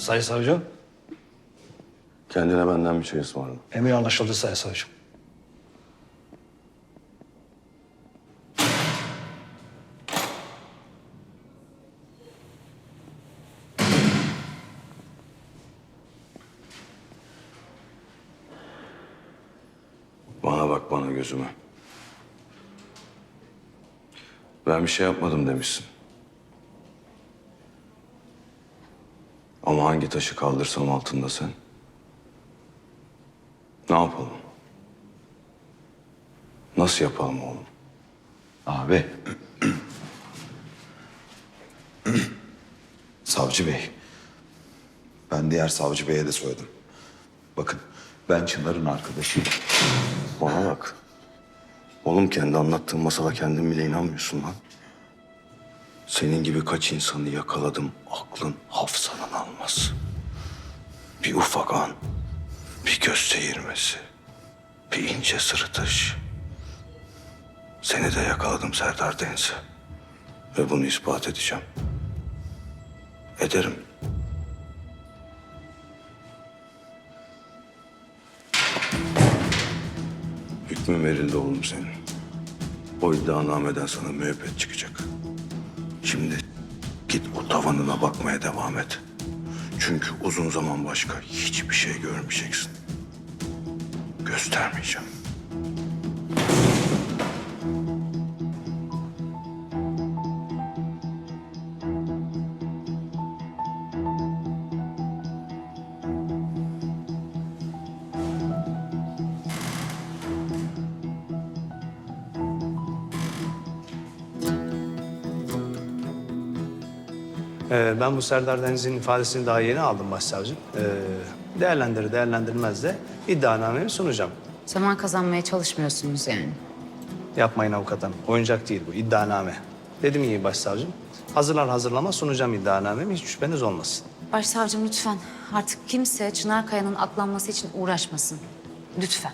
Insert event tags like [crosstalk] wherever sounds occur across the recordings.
Sayın savcım. Kendine benden bir şey ısmarla. Emir anlaşıldı sayın savcım. Bana bak bana gözüme. Ben bir şey yapmadım demişsin. Ama hangi taşı kaldırsam altında sen? Ne yapalım? Nasıl yapalım oğlum? Abi. savcı bey. Ben diğer savcı beye de söyledim. Bakın ben Çınar'ın arkadaşıyım. Bana bak. Oğlum kendi anlattığın masala kendin bile inanmıyorsun lan. Senin gibi kaç insanı yakaladım aklın hafızanın almaz. Bir ufak an, bir göz seyirmesi, bir ince sırıtış. Seni de yakaladım Serdar Deniz'e. Ve bunu ispat edeceğim. Ederim. Hükmün verildi oğlum senin. O iddianameden sana müebbet çıkacak. Şimdi git o tavanına bakmaya devam et. Çünkü uzun zaman başka hiçbir şey görmeyeceksin. Göstermeyeceğim. Ee, ben bu Serdar Deniz'in ifadesini daha yeni aldım başsavcım. Ee, değerlendirir değerlendirmez de iddianamemi sunacağım. Zaman kazanmaya çalışmıyorsunuz yani. Yapmayın avukat hanım. Oyuncak değil bu iddianame. Dedim iyi başsavcım. Hazırlar hazırlama sunacağım iddianamemi. Hiç şüpheniz olmasın. Başsavcım lütfen artık kimse Çınar Kaya'nın aklanması için uğraşmasın. Lütfen.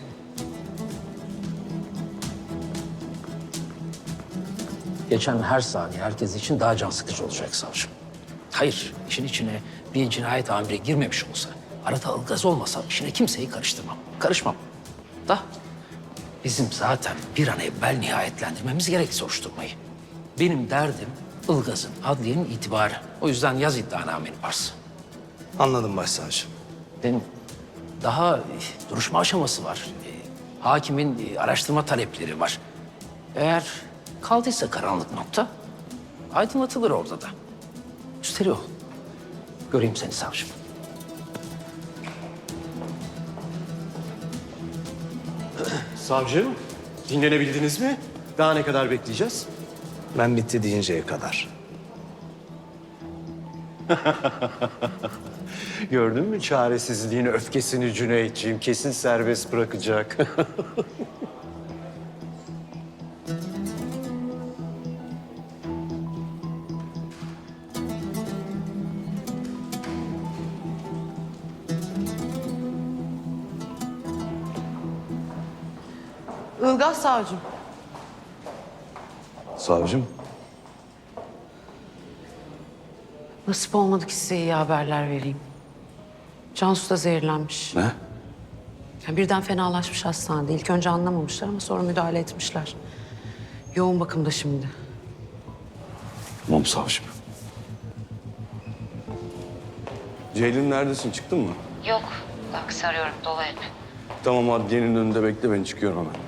Geçen her saniye herkes için daha can sıkıcı olacak savcım. Hayır, işin içine bir cinayet amiri girmemiş olsa, arada ılgaz olmasa işine kimseyi karıştırmam. Karışmam. Da bizim zaten bir an evvel nihayetlendirmemiz gerek soruşturmayı. Benim derdim ılgazın, adliyenin itibarı. O yüzden yaz iddianameni varsa. Anladım başsavcım. Benim daha e, duruşma aşaması var. E, Hakimin e, araştırma talepleri var. Eğer kaldıysa karanlık nokta, aydınlatılır orada da. Üsteli ol. Göreyim seni savcım. Savcım, dinlenebildiniz mi? Daha ne kadar bekleyeceğiz? Ben bitti deyinceye kadar. [laughs] Gördün mü çaresizliğini, öfkesini Cüneyt'ciğim? Kesin serbest bırakacak. [laughs] Ilgaz savcım. Savcım, Nasip olmadı ki size iyi haberler vereyim. Cansu da zehirlenmiş. ne? Yani birden fenalaşmış hastanede. İlk önce anlamamışlar ama sonra müdahale etmişler. Yoğun bakımda şimdi. Tamam savcım. Ceylin neredesin? Çıktın mı? Yok. Taksi arıyorum dolu hep. Tamam adliyenin önünde bekle ben çıkıyorum hemen.